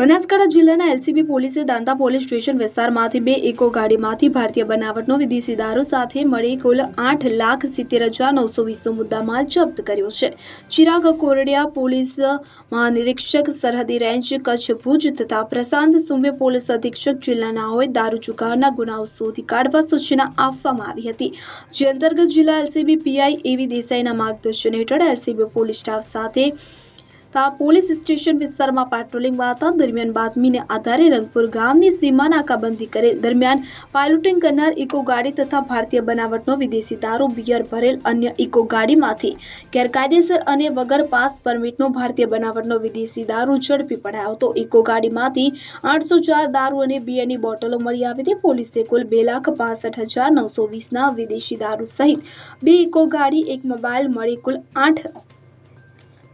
બનાસકાંઠા જિલ્લાના એલસીબી પોલીસે Danta police station વિસ્તારમાંથી બે ઇકો ગાડીમાંથી ભારતીય બનાવટનો વિદેશી દારૂ સાથે મળી કુલ આઠ લાખ સિત્તેર હજાર નવસો વીસનો મુદ્દામાલ જપ્ત કર્યો છે. ચિરાગ કોરડિયા પોલીસ મહાનિરીક્ષક સરહદી રેન્જ કચ્છ ભુજ તથા પ્રશાંત સુંબે પોલીસ અધિક્ષક જિલ્લાનાઓએ દારૂ ચુકાવના ગુનાઓ શોધી કાઢવા સૂચના આપવામાં આવી હતી. જે અંતર્ગત જિલ્લા એલસીબી પીઆઈ એવી દેસાઈના માર્ગદર્શન હેઠળ એલસીબી પોલીસ સ્ટાફ સાથે તા પોલીસ સ્ટેશન વિસ્તારમાં પેટ્રોલિંગમાં હતા દરમિયાન બાતમીને આધારે રંગપુર ગામની સીમા નાકાબંધી કરેલ દરમિયાન પાયલોટિંગ કરનાર ઇકો ગાડી તથા ભારતીય બનાવટનો વિદેશી દારૂ બિયર ભરેલ અન્ય ઇકો ગાડીમાંથી ગેરકાયદેસર અને વગર પાસ પરમિટનો ભારતીય બનાવટનો વિદેશી દારૂ ઝડપી પડાયો હતો. ઇકો ગાડીમાંથી આઠસો ચાર દારૂ અને બિયરની બોટલો મળી આવી હતી. પોલીસે કુલ બે લાખ પાસઠ હજાર નવસો વીસના વિદેશી દારૂ સહિત બે ઇકો ગાડી, એક મોબાઈલ મળી કુલ આઠ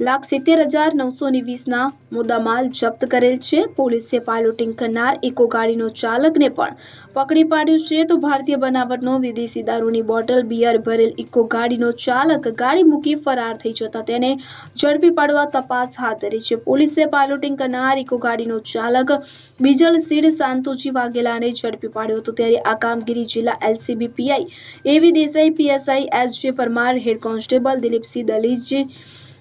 લાખ સિત્તેર હજાર નવસો ને વીસના મુદ્દામાલ જપ્ત કરેલ છે. પોલીસે પાયલોટિંગ કરનાર ઇકો ગાડીનો ચાલકને પણ પકડી પાડ્યો છે. તો ભારતીય બનાવટનો વિદેશી દારૂની બોટલ, બિયર ભરેલ ઇકો ગાડીનો ચાલક ગાડી મૂકી ફરાર થઈ જતા તેને ઝડપી પાડવા તપાસ હાથ ધરી છે. પોલીસે પાયલોટિંગ કરનાર ઇકો ગાડીનો ચાલક બીજલ સીડ સાંતુજી વાઘેલાને ઝડપી પાડ્યો હતો. ત્યારે આ કામગીરી જિલ્લા એલસીબી પીઆઈ એવી Desai, PSI S J Parmar, head constable Dilipsinh Daliji